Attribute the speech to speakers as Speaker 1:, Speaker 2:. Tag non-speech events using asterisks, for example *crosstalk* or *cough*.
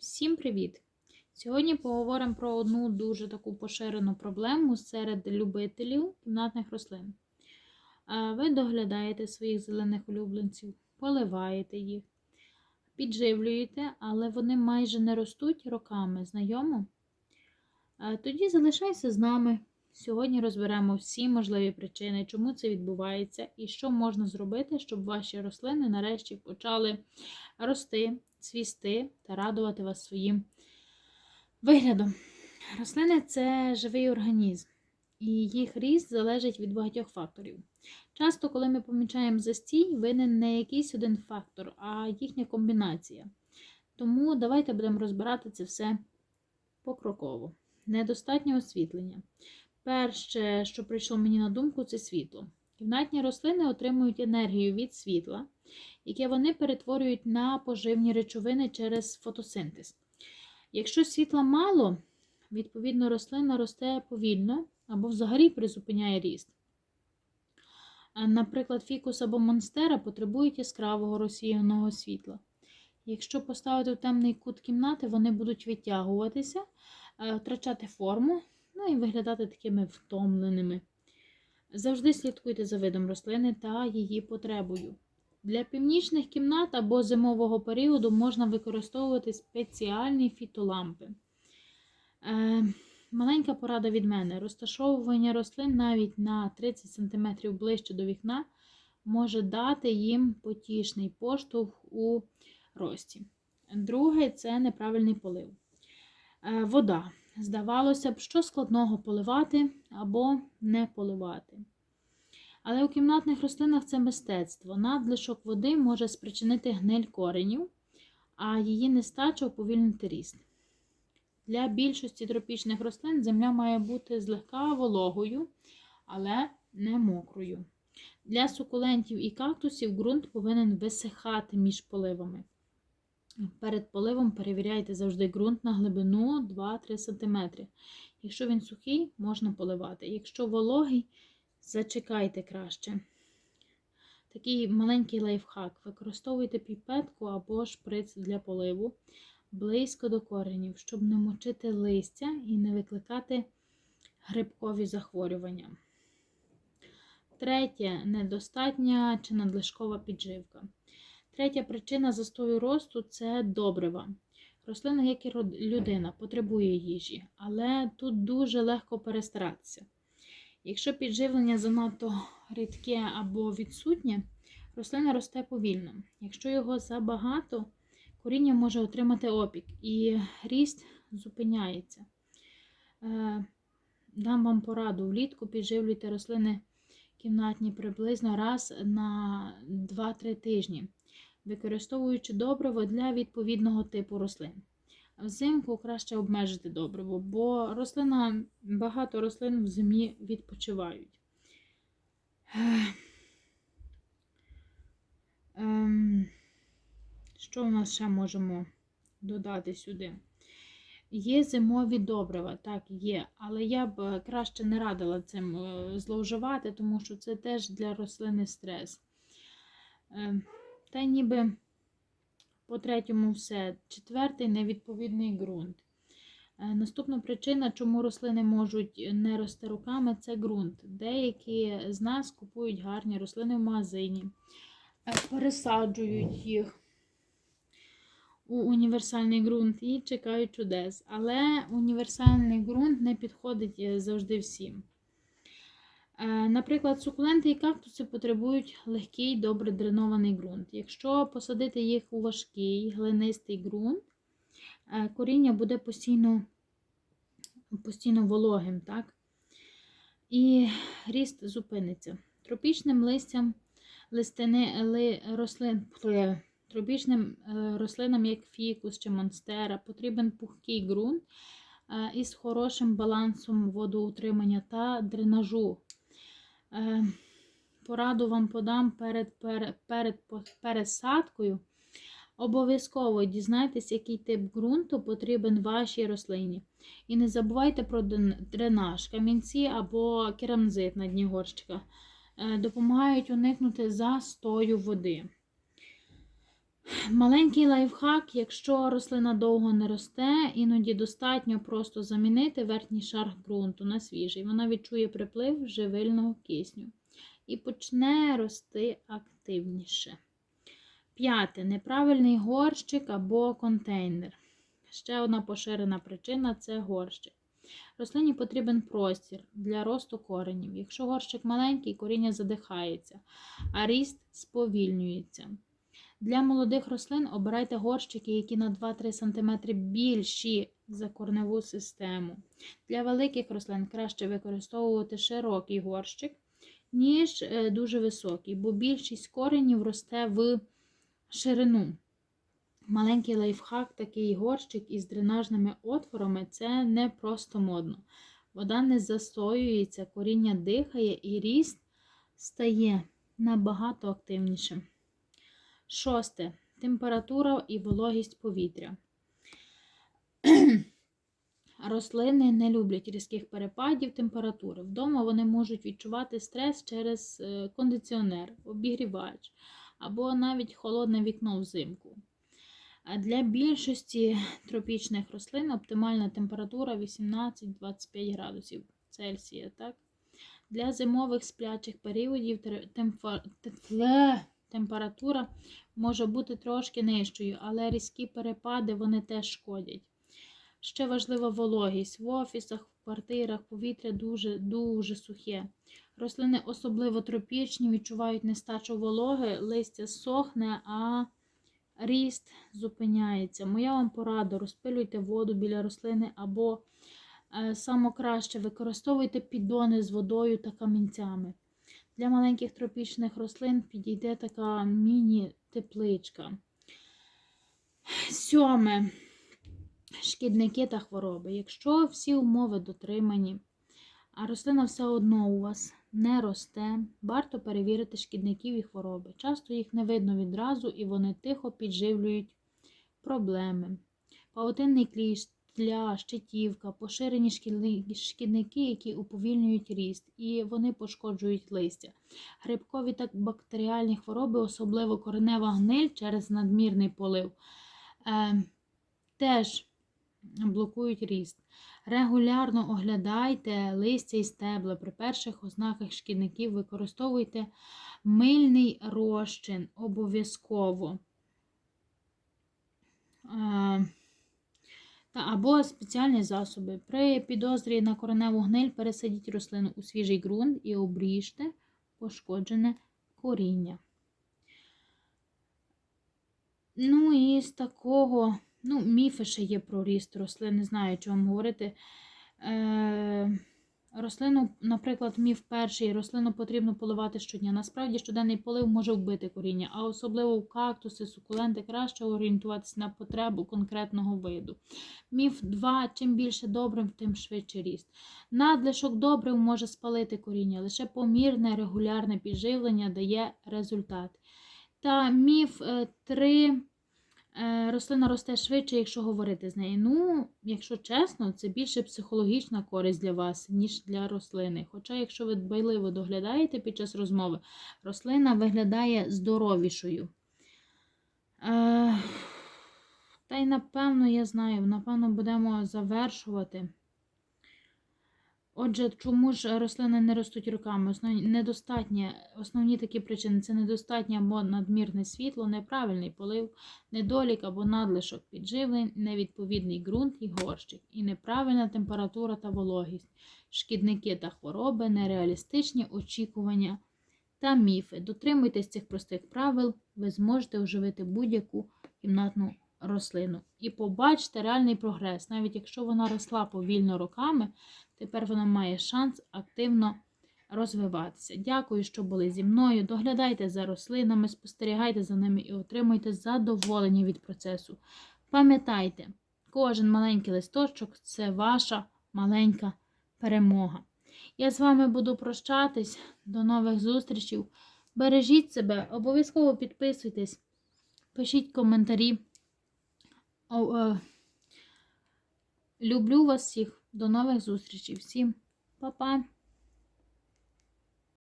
Speaker 1: Всім привіт! Сьогодні поговоримо про одну дуже таку поширену проблему серед любителів кімнатних рослин. Ви доглядаєте своїх зелених улюбленців, поливаєте їх, підживлюєте, але вони майже не ростуть роками. Знайомо? Тоді залишайся з нами. Сьогодні розберемо всі можливі причини, чому це відбувається, і що можна зробити, щоб ваші рослини нарешті почали рости, цвісти та радувати вас своїм виглядом. Рослини це живий організм, і їх ріст залежить від багатьох факторів. Часто, коли ми помічаємо застій, винен не якийсь один фактор, а їхня комбінація. Тому давайте будемо розбирати це все покроково. Недостатнє освітлення. Перше, що прийшло мені на думку, це світло. Кімнатні рослини отримують енергію від світла, яке вони перетворюють на поживні речовини через фотосинтез. Якщо світла мало, відповідно рослина росте повільно або взагалі призупиняє ріст. Наприклад, фікус або монстера потребують яскравого розсіяного світла. Якщо поставити в темний кут кімнати, вони будуть відтягуватися, втрачати форму, ну і виглядати такими втомленими. Завжди слідкуйте за видом рослини та її потребою. Для північних кімнат або зимового періоду можна використовувати спеціальні фітолампи. Е, маленька порада від мене: розташовування рослин навіть на 30 см ближче до вікна може дати їм потішний поштовх у рості. Друге це неправильний полив. Е, вода. Здавалося б, що складного поливати або не поливати. Але у кімнатних рослинах це мистецтво. Надлишок води може спричинити гниль коренів, а її нестача уповільнити ріст. Для більшості тропічних рослин земля має бути злегка вологою, але не мокрою. Для сукулентів і кактусів ґрунт повинен висихати між поливами. Перед поливом перевіряйте завжди ґрунт на глибину 2-3 см. Якщо він сухий, можна поливати. Якщо вологий, зачекайте краще. Такий маленький лайфхак. Використовуйте піпетку або шприц для поливу близько до коренів, щоб не мочити листя і не викликати грибкові захворювання. Третє недостатня чи надлишкова підживка. Третя причина застою росту це добрива. Рослина, як і людина, потребує їжі, але тут дуже легко перестаратися. Якщо підживлення занадто рідке або відсутнє, рослина росте повільно. Якщо його забагато, коріння може отримати опік і ріст зупиняється. Е, дам вам пораду, влітку підживлюйте рослини кімнатні приблизно раз на 2-3 тижні використовуючи добриво для відповідного типу рослин. Взимку краще обмежити добриво, бо рослина, багато рослин в зимі відпочивають. Ем, що у нас ще можемо додати сюди? Є зимові добрива, так, є, але я б краще не радила цим е, зловживати, тому що це теж для рослини стрес. Та ніби по третьому все. Четвертий невідповідний ґрунт. Е, наступна причина, чому рослини можуть не рости руками, це ґрунт. Деякі з нас купують гарні рослини в магазині, е, пересаджують їх у універсальний ґрунт і чекають чудес. Але універсальний ґрунт не підходить е, завжди всім. Е, наприклад, сукуленти і кактуси потребують легкий, добре дренований ґрунт. Якщо посадити їх у важкий, глинистий ґрунт, е, коріння буде постійно постійно вологим, так? і ріст зупиниться. Тропічним листям листини, ли, рослин, тропічним е, рослинам, як фікус чи монстера, потрібен пухкий ґрунт із хорошим балансом водоутримання та дренажу. Е, пораду вам подам перед, перед, перед пересадкою. Обов'язково дізнайтесь, який тип ґрунту потрібен вашій рослині. І не забувайте про дренаж, камінці або керамзит на дні горщика. Е, допомагають уникнути застою води. Маленький лайфхак, якщо рослина довго не росте, іноді достатньо просто замінити верхній шар ґрунту на свіжий. Вона відчує приплив живильного кисню і почне рости активніше. П'яте. Неправильний горщик або контейнер. Ще одна поширена причина це горщик. Рослині потрібен простір для росту коренів. Якщо горщик маленький, коріння задихається, а ріст сповільнюється. Для молодих рослин обирайте горщики, які на 2-3 см більші за корневу систему. Для великих рослин краще використовувати широкий горщик, ніж е, дуже високий, бо більшість коренів росте в ширину. Маленький лайфхак, такий горщик із дренажними отворами це не просто модно. Вода не застоюється, коріння дихає і ріст стає набагато активнішим. Шосте. Температура і вологість повітря. *clears throat* Рослини не люблять різких перепадів температури. Вдома вони можуть відчувати стрес через е, кондиціонер, обігрівач або навіть холодне вікно взимку. Для більшості тропічних рослин оптимальна температура 18-25 градусів Цельсія. Так? Для зимових сплячих періодів тефле- температура може бути трошки нижчою, але різкі перепади вони теж шкодять. Ще важлива вологість. В офісах, в квартирах повітря дуже дуже сухе. Рослини, особливо тропічні, відчувають нестачу вологи, листя сохне, а ріст зупиняється. Моя вам порада: розпилюйте воду біля рослини або е, саме краще використовуйте піддони з водою та камінцями. Для маленьких тропічних рослин підійде така міні-тепличка. Сьоме. Шкідники та хвороби. Якщо всі умови дотримані, а рослина все одно у вас не росте, варто перевірити шкідників і хвороби. Часто їх не видно відразу і вони тихо підживлюють проблеми. Павутинний кліщ, тля, щитівка, поширені шкідники, які уповільнюють ріст, і вони пошкоджують листя. Грибкові та бактеріальні хвороби, особливо коренева гниль через надмірний полив, е, теж блокують ріст. Регулярно оглядайте листя і стебла. При перших ознаках шкідників використовуйте мильний розчин обов'язково. Е, або спеціальні засоби. При підозрі на кореневу гниль пересадіть рослину у свіжий ґрунт і обріжте пошкоджене коріння. Ну і з такого, ну, міфи ще є про ріст рослин, не знаю, чому говорити. Е, рослину, наприклад, міф перший, рослину потрібно поливати щодня. Насправді щоденний полив може вбити коріння, а особливо в кактуси, сукуленти краще орієнтуватися на потребу конкретного виду. Міф 2. Чим більше добрив, тим швидше ріст. Надлишок добрив може спалити коріння, лише помірне регулярне підживлення дає результат. Та міф 3. Рослина росте швидше, якщо говорити з нею. Ну, якщо чесно, це більше психологічна користь для вас, ніж для рослини. Хоча, якщо ви дбайливо доглядаєте під час розмови, рослина виглядає здоровішою. Е, Та й напевно, я знаю, напевно, будемо завершувати. Отже, чому ж рослини не ростуть роками? Основні, недостатня, основні такі причини це недостатнє або надмірне світло, неправильний полив, недолік або надлишок підживлень, невідповідний ґрунт і горщик, і неправильна температура та вологість, шкідники та хвороби, нереалістичні очікування та міфи. Дотримуйтесь цих простих правил, ви зможете оживити будь-яку кімнатну рослину. І побачите реальний прогрес, навіть якщо вона росла повільно роками. Тепер вона має шанс активно розвиватися. Дякую, що були зі мною. Доглядайте за рослинами, спостерігайте за ними і отримуйте задоволення від процесу. Пам'ятайте, кожен маленький листочок це ваша маленька перемога. Я з вами буду прощатись. До нових зустрічей. Бережіть себе, обов'язково підписуйтесь, пишіть коментарі. Е, Люблю вас всіх. До нових зустрічей. Всім па-па!